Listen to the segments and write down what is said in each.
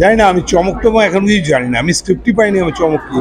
জানি না, আমি চমক টমক এখন কিছু জানি না, আমি স্ক্রিপ্টই পাইনি, আমি চমক কি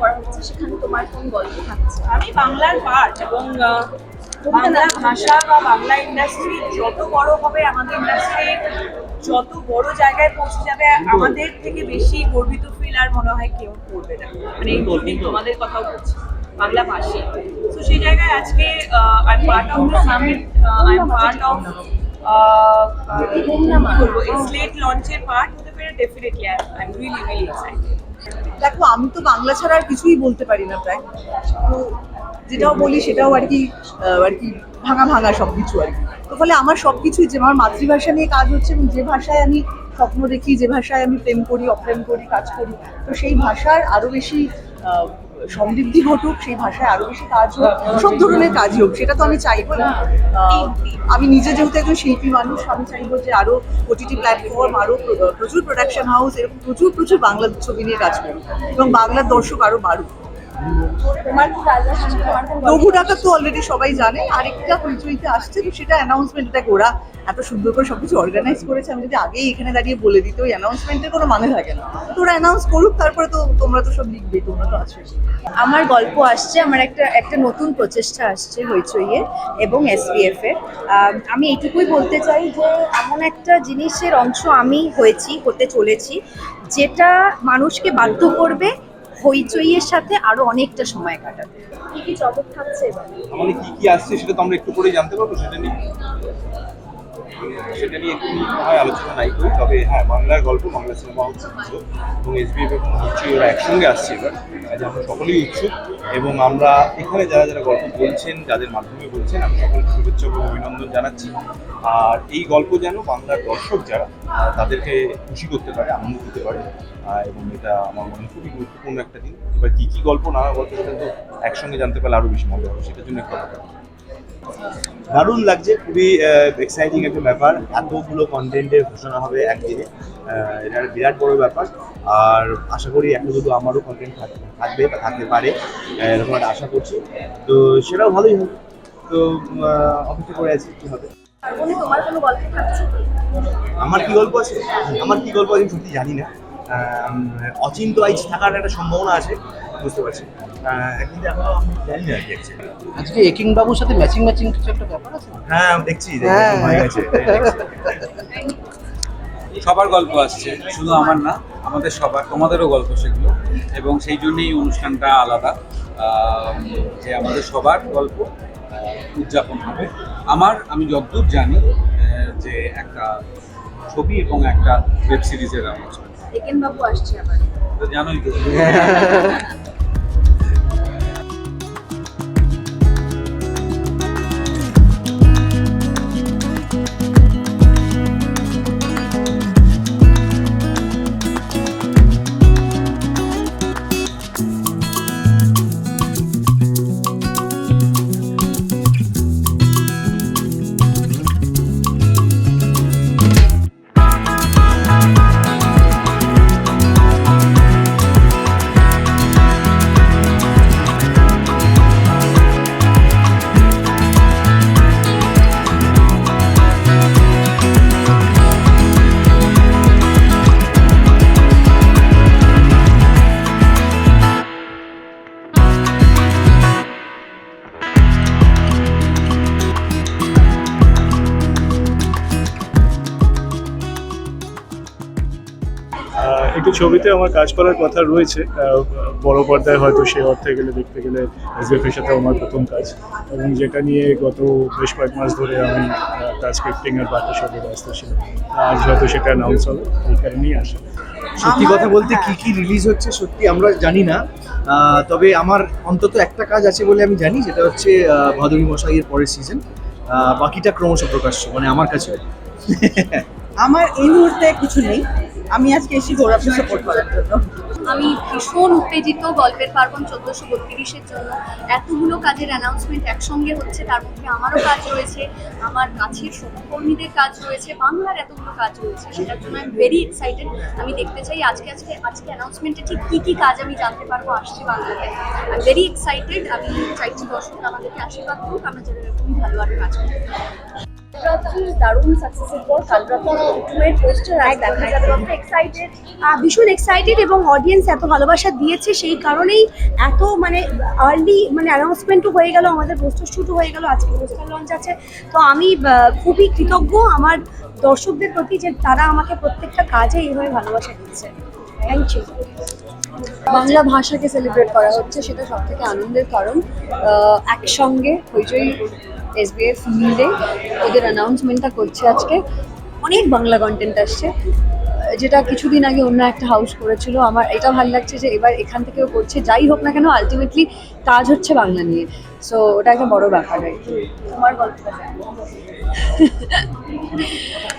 করা হচ্ছে সেখানে তোমার কোন গল্প থাকছে? আমি বাংলার পার্ট এবং বাংলা ভাষা বা বাংলা ইন্ডাস্ট্রি যত বড় হবে আমাদের ইন্ডাস্ট্রি যত বড় জায়গায় পৌঁছে যাবে আমাদের থেকে বেশি গর্বিত ফিল আর মনে হয় কেউ করবে না। মানে এই বলবেন তোমাদের কথাও বলছি বাংলা ভাষী। তো সেই জায়গায় আজকে I am part of the summit I am part of বলব স্লেট লঞ্চের পার্ট হতে পেরে definitely I am really really excited দেখো, আমি তো বাংলা ছাড়া আর কিছুই বলতে পারি না প্রায়। তো যেটাও বলি, সেটাও আর কি আর কি ভাঙা ভাঙা সব কিছু আর কি। তো ফলে আমার সব কিছুই যে আমার মাতৃভাষা নিয়ে কাজ হচ্ছে এবং যে ভাষায় আমি স্বপ্ন দেখি, যে ভাষায় আমি প্রেম করি, অপ্রেম করি, কাজ করি, তো সেই ভাষার আরও বেশি সমৃদ্ধি ঘটুক, সেই ভাষায় আরও বেশি কাজ হোক, সব ধরনের কাজই হোক, সেটা তো আমি চাইব না। আমি নিজে যেহেতু একজন শিল্পী মানুষ, আমি চাইব যে আরও ওটিটি প্ল্যাটফর্ম আরও প্রচুর প্রোডাকশন হাউস এরকম প্রচুর প্রচুর বাংলা ছবি নিয়ে কাজ করুক এবং বাংলার দর্শক আরও বাড়ুক। ডাকাত তো অলরেডি সবাই জানে, আরেকটা হইচইতে আসছে, তো সেটা অ্যানাউন্সমেন্ট এটা ওরা এত সুন্দর করে সবকিছু অর্গানাইজ করেছে, আমি যদি আগেই এখানে দাঁড়িয়ে বলে দিত ওই অ্যানাউন্সমেন্টের কোনো মানে থাকে না। তো ওরা অ্যানাউন্স করুক, তারপরে তো তোমরা তো সব লিখবেই তোমরা তো আছো। আমার গল্প আসছে, আমার একটা একটা নতুন প্রচেষ্টা আসছে হইচইয়ে এবং এসবিএফ এর আমি এইটুকুই বলতে চাই যে, এমন একটা জিনিসের অংশ আমি হয়েছি, হতে চলেছি, যেটা মানুষকে বাধ্য করবে হইচইয়ের সাথে আরও অনেকটা সময় কাটাতে কি কি চমক থাকছে এবার? আমাদের কি কি আসছে সেটা তো আমরা একটু পরেই জানতে পারব সেটা নিয়ে। সেটা নিয়ে একটু হয় আলোচনা নাই করি তবে হ্যাঁ বাংলার গল্প, বাংলা সিনেমা হচ্ছে এবং এসবিএফ এবং হচ্ছে ওরা একসঙ্গে আসছে এবার। কাজে আমরা সকলেই উৎসুক। এবং আমরা এখানে যারা যারা গল্প বলছেন, যাদের মাধ্যমে বলছেন, আমি সকলকে শুভেচ্ছা এবং অভিনন্দন জানাচ্ছি। আর এই গল্প যেন বাংলার দর্শক যারা, তাদেরকে খুশি করতে পারে, আনন্দ দিতে পারে। এবং এটা আমার মনে খুবই গুরুত্বপূর্ণ একটা দিন। এবার কী কী গল্প, নানা গল্প সেটা তো একসঙ্গে জানতে পারলে আরও বেশি মজা হবে। সেটার জন্য কথা। দারুণ লাগছে খুবই এক্সাইটিং একটা ব্যাপার। এতগুলো কন্টেন্টের ঘোষণা হবে একদিনে। এটা একটা বিরাট বড় ব্যাপার। আর আশা করি একটা দুটো আমারও কন্টেন্ট থাকবে বা থাকতে পারে। এরকম একটা আশা করছি। তো সেটাও ভালোই হবে। তো অপেক্ষা করে আছি কি হবে। আমার কি গল্প আছে? আমার কি গল্প আছে আমি সত্যি জানি না। অচিন্ত আইজ থাকার একটা সম্ভাবনা আছে। বুঝতে পারছি। আজকে একিং বাবুর সাথে ম্যাচিং ম্যাচিং কিছু একটা ব্যাপার আছে? হ্যাঁ আমি দেখছি দেখছি, হ্যাঁ। হয়ে গেছে সবার গল্প আসছে শুধু আমার না আমাদের সবার তোমাদেরও গল্প সেগুলো। এবং সেই জন্যই এই অনুষ্ঠানটা আলাদা। যে আমাদের সবার গল্প উদযাপন হবে। আমার আমি যতদূর জানি যে একটা ছবি এবং একটা ওয়েব সিরিজের তো জানোই তো। একটু ছবিতে আমার কাজ করার কথা রয়েছে। বড় পর্দায় হয়তো সে অর্থে গেলে দেখতে গেলে এসবিএফের সাথে আমার প্রথম কাজ। এবং যেটা নিয়ে গত বেশ কয়েক মাস ধরে আমি কাজ স্ক্রিপ্টিং আর বাকি সবে ব্যস্ত ছিলাম আজ হয়তো সেটা অ্যানাউন্স হবে এই কারণেই আসে। সত্যি কথা বলতে কি। কি রিলিজ হচ্ছে সত্যি আমরা জানি না। তবে আমার অন্তত একটা কাজ আছে বলে আমি জানি যেটা হচ্ছে ভাদুরী মশাইয়ের পরের সিজন বাকিটা ক্রমশ প্রকাশ্য মানে আমার কাছে আমার এই মুহূর্তে কিছু নেই। আমি আজকে এসে গৌরবকে সাপোর্ট করার জন্য। আমি ভীষণ উত্তেজিত গল্পের পার্বণ চোদ্দোশো বত্রিশের জন্য। এতগুলো কাজের অ্যানাউন্সমেন্ট একসঙ্গে হচ্ছে, তার মধ্যে আমারও কাজ রয়েছে, আমার কাছের সহকর্মীদের কাজ রয়েছে, বাংলার এতগুলো কাজ রয়েছে, সেটার জন্য আমি ভেরি এক্সাইটেড আমি দেখতে চাই আজকে আজকে আজকে অ্যানাউন্সমেন্টে ঠিক কী কী কাজ আমি জানতে পারব আসছে বাংলাতে। আমি ভেরি এক্সাইটেড আমি চাইছি দর্শক আমাদেরকে আশীর্বাদ করুক, আমরা যেন এরকমই ভালো আরও কাজ করতে দারুণ সাকসেসের পর কালরাত্রির আলটিমেট পোস্টার আজ দেখা যাবে। এক্সাইটেড ভীষণ এক্সাইটেড এবং অডিয়েন্স এত ভালোবাসা দিয়েছে সেই কারণেই এত মানে আর্লি মানে অ্যানাউন্সমেন্টও হয়ে গেল আমাদের পোস্টার শুটও হয়ে গেল আজকে পোস্টার লঞ্চ আছে। তো আমি খুবই কৃতজ্ঞ আমার দর্শকদের প্রতি যে তারা আমাকে প্রত্যেকটা কাজে এইভাবে ভালোবাসা দিচ্ছে থ্যাংক ইউ বাংলা ভাষাকে সেলিব্রেট করা হচ্ছে সেটা সব থেকে আনন্দের কারণ। একসঙ্গে হইচই এসবিএফ মিলে ওদের অ্যানাউন্সমেন্টটা করছে আজকে। অনেক বাংলা কন্টেন্ট আসছে। যেটা কিছুদিন আগে অন্য একটা হাউস করেছিল। আমার এটা ভালো লাগছে যে এবার এখান থেকেও করছে। যাই হোক না কেন আলটিমেটলি কাজ হচ্ছে বাংলা নিয়ে। সো ওটা একটা বড় ব্যাপার আর কি। তোমার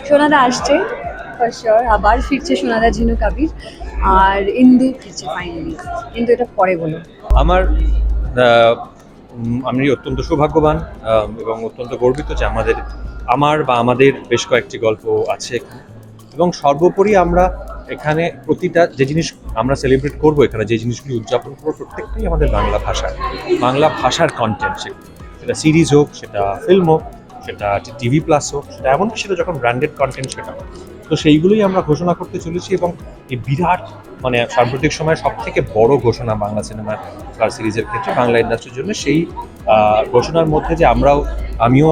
সোনাদা আসছে ফর আবার ফিরছে সোনাদা ঝিনু কাবির। আর ইন্দু ফিরছে ফাইনালি কিন্তু এটা পরে বলো। আমার আমি অত্যন্ত সৌভাগ্যবান এবং অত্যন্ত গর্বিত যে আমাদের, আমার বা আমাদের বেশ কয়েকটি গল্প আছে এখানে এবং সর্বোপরি আমরা এখানে প্রতিটা যে জিনিস আমরা সেলিব্রেট করব এখানে, যে জিনিসগুলি উদযাপন করব, প্রত্যেকটাই আমাদের বাংলা ভাষা বাংলা ভাষার কন্টেন্ট সেটা সিরিজ হোক, সেটা ফিল্ম হোক, সেটা টিভি প্লাস হোক, সেটা এমনকি সেটা যখন ব্র্যান্ডেড কন্টেন্ট সেটা। তো সেইগুলোই আমরা ঘোষণা করতে চলেছি এবং এই বিরাট মানে সাম্প্রতিক সময়ে সব থেকে বড় ঘোষণা বাংলা সিনেমার সিরিজের ক্ষেত্রে বাংলা ইন্ডাস্ট্রির জন্য সেই ঘোষণার মধ্যে যে আমরাও, আমিও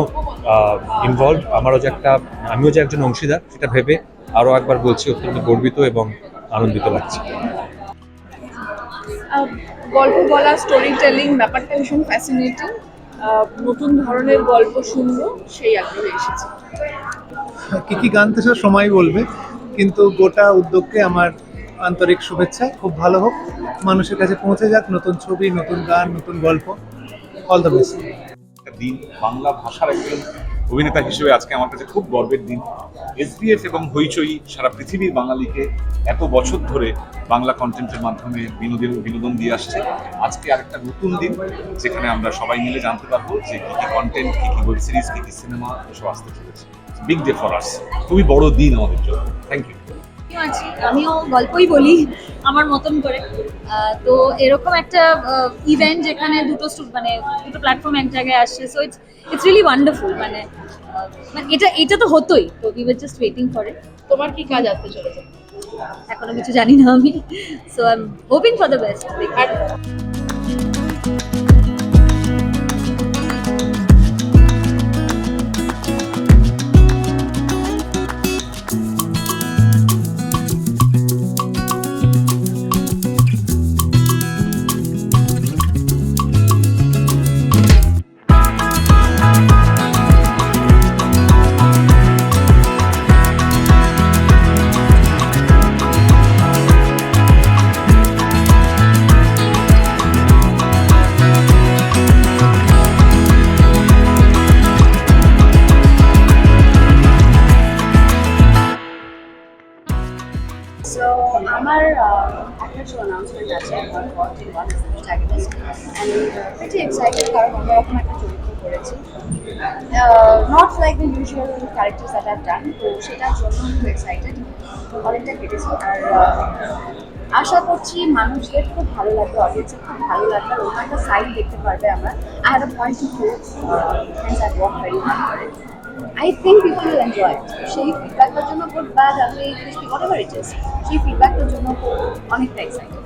ইনভলভ আমারও যে একটা, আমিও যে একজন অংশীদার, সেটা ভেবে আরও একবার বলছি, অত্যন্ত গর্বিত এবং আনন্দিত লাগছে। গল্প বলা স্টোরি টেলিং ব্যাপারটা ভীষণ ফ্যাসিনেটিং নতুন ধরনের গল্প শুনব, সেই আগ্রহে এসেছি। কি কি গান তো সময় বলবে, কিন্তু গোটা উদ্যোগকে আমার আন্তরিক শুভেচ্ছা। খুব ভালো হোক, মানুষের কাছে পৌঁছে যাক, নতুন ছবি, নতুন গান, নতুন গল্প। অল দ্য বেস্ট দিন বাংলা ভাষার একজন অভিনেতা হিসেবে আজকে আমার কাছে খুব গর্বের দিন। এসবিএফ এবং হইচই সারা পৃথিবীর বাঙালিকে এত বছর ধরে বাংলা কন্টেন্টের মাধ্যমে বিনোদন বিনোদন দিয়ে আসছে। আজকে আরেকটা নতুন দিন, যেখানে আমরা সবাই মিলে জানতে পারব যে কি কি কন্টেন্ট কি কি ওয়েব সিরিজ কি কি সিনেমা এসব আসতে চলেছে। বিগ ডে ফর আস খুবই বড় দিন আমাদের জন্য। থ্যাংক ইউ আমিও গল্পই বলি আমার মতন করে। তো এরকম একটা ইভেন্ট যেখানে দুটো মানে দুটো প্ল্যাটফর্ম এক জায়গায় আসছে so it's it's really wonderful মানে মানে এটা এটা তো হতোই। তো we were just waiting for it তোমার কি কাজ আসতে চলেছে? এখনও কিছু জানি না আমি। So I am hoping for the best usual characters that I done তো সেটার জন্য খুব এক্সাইটেড অনেকটা কেটেছি। আর আশা করছি মানুষদের খুব ভালো লাগবে অডিয়েন্সের খুব ভালো লাগবে। আর একটা সাইড দেখতে পারবে আমরা। I have a point to prove hence I work very hard for it I think people will enjoy সেই ফিডব্যাকটার জন্য গুড ব্যাড আমি হোয়াট এভার ইট ইজ সেই ফিডব্যাকটার জন্য অনেকটা এক্সাইটেড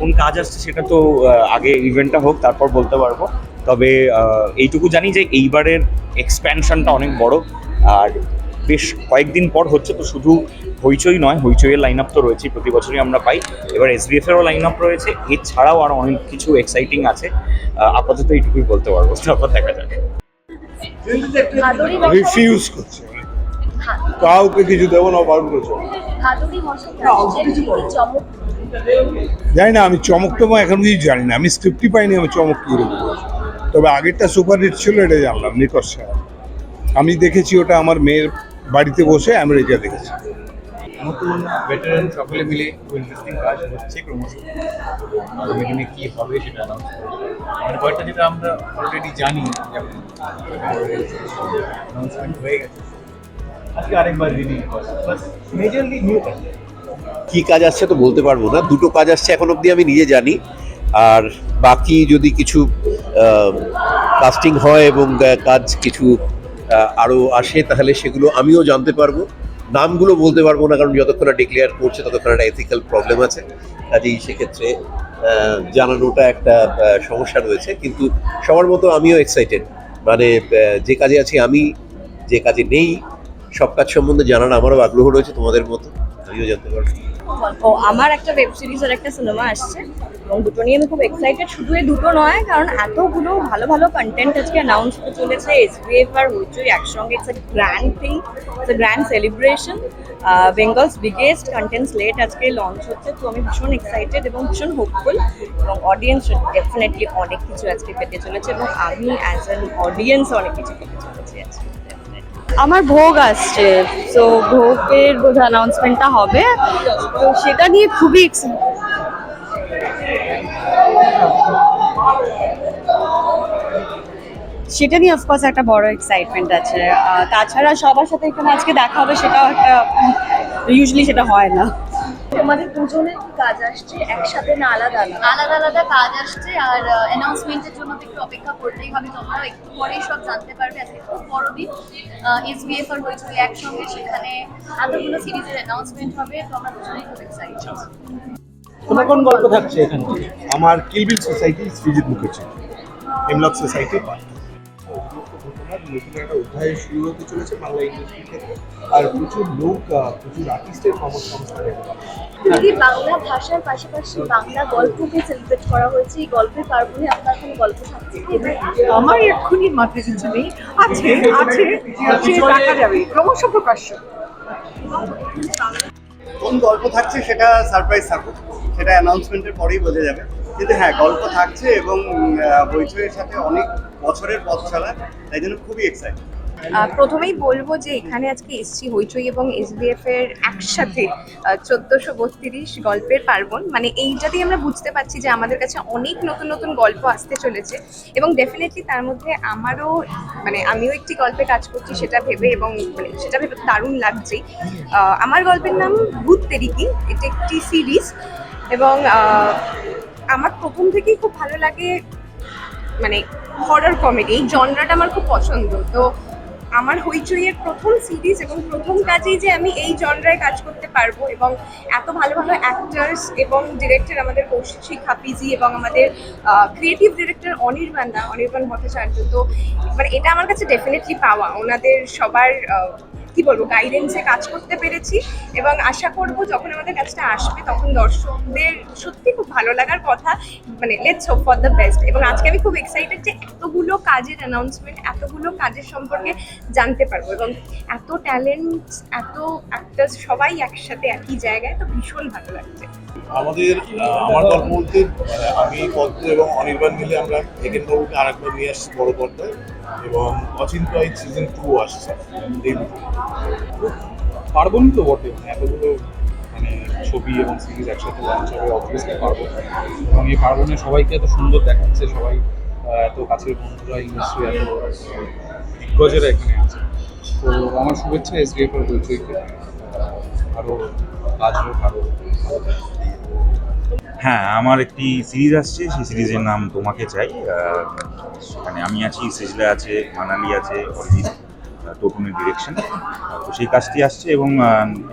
কোন কাজ আসছে সেটা তো আগে ইভেন্টটা হোক, তারপর বলতে পারব। তবে এইটুকু জানি যে এইবারের এক্সপ্যানশনটা অনেক বড়। আর বেশ কয়েকদিন পর হচ্ছে তো শুধু হইচই নয় হইচইয়ের লাইন আপ তো রয়েছে প্রতি বছরই আমরা পাই। এবার এসবিএফ এরও লাইন আপ রয়েছে। এছাড়াও আরও অনেক কিছু এক্সাইটিং আছে। আপাতত এইটুকুই বলতে পারব তারপর দেখা মশাই রিফিউজ করছে। কাউকে কিছু দেবো না বারণ করেছে। জানি না আমি চমক টমক এখন কিছু জানি না। আমি স্ক্রিপ্টই পাইনি আমি চমক কি। তবে আগেরটা সুপার হিট ছিল এটা জানলাম সাহা। আমি দেখেছি ওটা আমার মেয়ের বাড়িতে বসে আমেরিকা দেখেছি। নতুন ভেটারেন সকলে মিলে ইন্টারেস্টিং কাজ হচ্ছে ক্রমশ। আগামী দিনে কি হবে সেটা অ্যানাউন্স মানে কয়েকটা যেটা আমরা অলরেডি জানি যেমন অ্যানাউন্সমেন্ট হয়ে গেছে। আজকে আরেকবার রিলিজ মেজরলি নিউ কি কাজ আসছে তো বলতে পারব না। দুটো কাজ আসছে এখন অবধি আমি নিজে জানি। আর বাকি যদি কিছু কাস্টিং হয় এবং কাজ কিছু আরও আসে, তাহলে সেগুলো আমিও জানতে পারব। নামগুলো বলতে পারব না, কারণ যতক্ষণ ডিক্লেয়ার করছে, ততক্ষণ একটা এথিক্যাল প্রবলেম আছে। কাজেই সেক্ষেত্রে জানানোটা একটা সমস্যা রয়েছে। কিন্তু সবার মতো আমিও এক্সাইটেড মানে যে কাজে আছি আমি, যে কাজে নেই, সব কাজ সম্বন্ধে জানার আমারও আগ্রহ রয়েছে তোমাদের মতো। আমিও জানতে পারব। ও, আমার একটা ওয়েব সিরিজের একটা সিনেমা আসছে। এবং দুটো নিয়ে আমি খুব এক্সাইটেড শুধু এই দুটো নয়, কারণ এতগুলো ভালো ভালো কন্টেন্ট আজকে অ্যানাউন্স হতে চলেছে। এস এসবিএফ আর হইচই একসঙ্গে। It's a grand thing it's a grand celebration Bengal's biggest content slate আজকে লঞ্চ হচ্ছে। তো আমি ভীষণ এক্সাইটেড এবং ভীষণ হোপফুল এবং অডিয়েন্স ডেফিনেটলি অনেক কিছু আজকে পেতে চলেছে। এবং আমি অ্যাজ অ্যান অডিয়েন্স অনেক কিছু পেতে চলেছি আজকে। আমার ভোগ আসছে তো ভোগের বোধ অ্যানাউন্সমেন্টটা হবে। তো সেটা নিয়ে খুবই সেটা নিয়ে অফকোর্স একটা বড় এক্সাইটমেন্ট আছে। তাছাড়া সবার সাথে এখানে আজকে দেখা হবে সেটাও একটা ইউজুয়ালি সেটা হয় না। তোমাদের দুজনের কি কাজ আসছে? একসাথে না আলাদা আলাদা? আলাদা আলাদা কাজ আসছে আর অ্যানাউন্সমেন্টের জন্য একটু অপেক্ষা করতেই হবে তোমরাও একটু পরেই সব জানতে পারবে। আজকে খুব বড় দিন। এসবিএফ আর হয়েছিল একসঙ্গে সেখানে এতগুলো সিরিজের অ্যানাউন্সমেন্ট হবে তো আমরা দুজনেই খুব এক্সাইটেড তোমার কোন গল্প থাকছে এখানে? আমার Kill Bill society Srijit Mukherji Hemlock society নতুন একটা অধ্যায় শুরু হতে চলেছে বাংলা ক্ষেত্রে আর প্রচুর লোক প্রচুর আর্টিস্টের কর্মসংস্থান বাংলা ভাষার পাশাপাশি বাংলা গল্পকে সেলিব্রেট করা হয়েছে। এই গল্পের পার্বণে আপনার কোনো গল্প থাকছে আমার এক্ষুনি মাথায় কিছু নেই। আছে আছে দেখা যাবে। ক্রমশ প্রকাশ্য। কোন গল্প থাকছে সেটা সারপ্রাইজ থাকুক সেটা অ্যানাউন্সমেন্টের পরেই বোঝা যাবে। কিন্তু হ্যাঁ গল্প থাকছে এবং আহ, হইচইয়ের সাথে অনেক বছরের পথ চলা তাই জন্য খুবই এক্সাইটেড প্রথমেই বলব যে এখানে আজকে এসছি হইচই এবং এসবিএফ এর একসাথে চোদ্দশো বত্রিশ গল্পের পার্বণ। মানে এইটাতেই আমরা বুঝতে পারছি যে আমাদের কাছে অনেক নতুন নতুন গল্প আসতে চলেছে এবং ডেফিনেটলি তার মধ্যে আমারও মানে আমিও একটি গল্পে কাজ করছি, সেটা ভেবে এবং মানে সেটা ভেবে দারুণ লাগছেই আমার গল্পের নাম ভূত তেরিকি, এটা একটি সিরিজ এবং আমার প্রথম থেকেই খুব ভালো লাগে মানে হরর কমেডি এই জনরাটা আমার খুব পছন্দ। তো আমার হইচইয়ের প্রথম সিরিজ এবং প্রথম কাজেই যে আমি এই জনরায় কাজ করতে পারব এবং এত ভালো ভালো অ্যাক্টার্স এবং ডিরেক্টর আমাদের কৌশিক হাফিজি এবং আমাদের ক্রিয়েটিভ ডিরেক্টর অনির্বাণ দা, অনির্বাণ ভট্টাচার্য। তো মানে এটা আমার কাছে ডেফিনেটলি পাওয়া। ওনাদের সবার কি বলব গাইডেন্সে কাজ করতে পেরেছি এবং আশা করব যখন আমাদের কাজটা আসবে তখন দর্শকদের সত্যি খুব ভালো লাগার কথা মানে let's hope for the best এবং আজকে আমি খুব এক্সাইটেড যে এতগুলো কাজের অ্যানাউন্সমেন্ট এতগুলো কাজের সম্পর্কে জানতে পারব এবং এত ট্যালেন্ট এত অ্যাক্টার্স সবাই একসাথে একই জায়গায়, তো ভীষণ ভালো লাগছে। আমাদের আমার গল্প বলতে মানে আমি পদ্ম এবং অনির্বাণ মিলে আমরা একেন বাবুকে আরেকবার নিয়ে আসছি বড় পর্দায় এবং অচিন্ত সিজন টু আসছে পার্বণ তো বটে। মানে এতগুলো মানে ছবি এবং সিরিজ একসাথে লঞ্চ হবে অবভিয়াসলি পার্বণ। এবং এই পার্বণে সবাইকে এত সুন্দর দেখাচ্ছে সবাই এত কাছের বন্ধুরা ইন্ডাস্ট্রি এত দিগ্গজেরা এখানে আছে। তো আমার শুভেচ্ছা এস ডি এফ এর হইচইকে আরও কাজ হোক আরও হ্যাঁ আমার একটি সিরিজ আসছে সেই সিরিজের নাম তোমাকে চাই। সেখানে আমি আছি সেজলা আছে মানালি আছে অরিজিৎ টোটনের ডিরেকশন তো সেই কাজটি আসছে এবং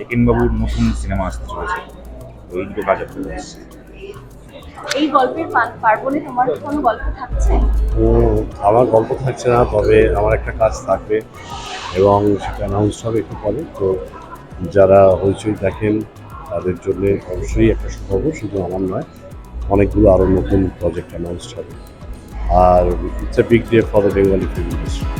একেনবাবুর নতুন সিনেমা আসতে চলেছে। তো এই দুটো কাজ আসছে। এই গল্পের পার্বণে তোমার কোনো গল্প থাকছে? আমার গল্প থাকছে না তবে আমার একটা কাজ থাকবে এবং সেটা অ্যানাউন্স হবে একটু পরে। তো যারা হইচই দেখেন তাদের জন্য অবশ্যই একটা সুখবর, শুধু আমার নয়, অনেকগুলো আরও নতুন প্রজেক্ট অ্যানাউন্সড হবে। আর it's a big day for the Bengali film industry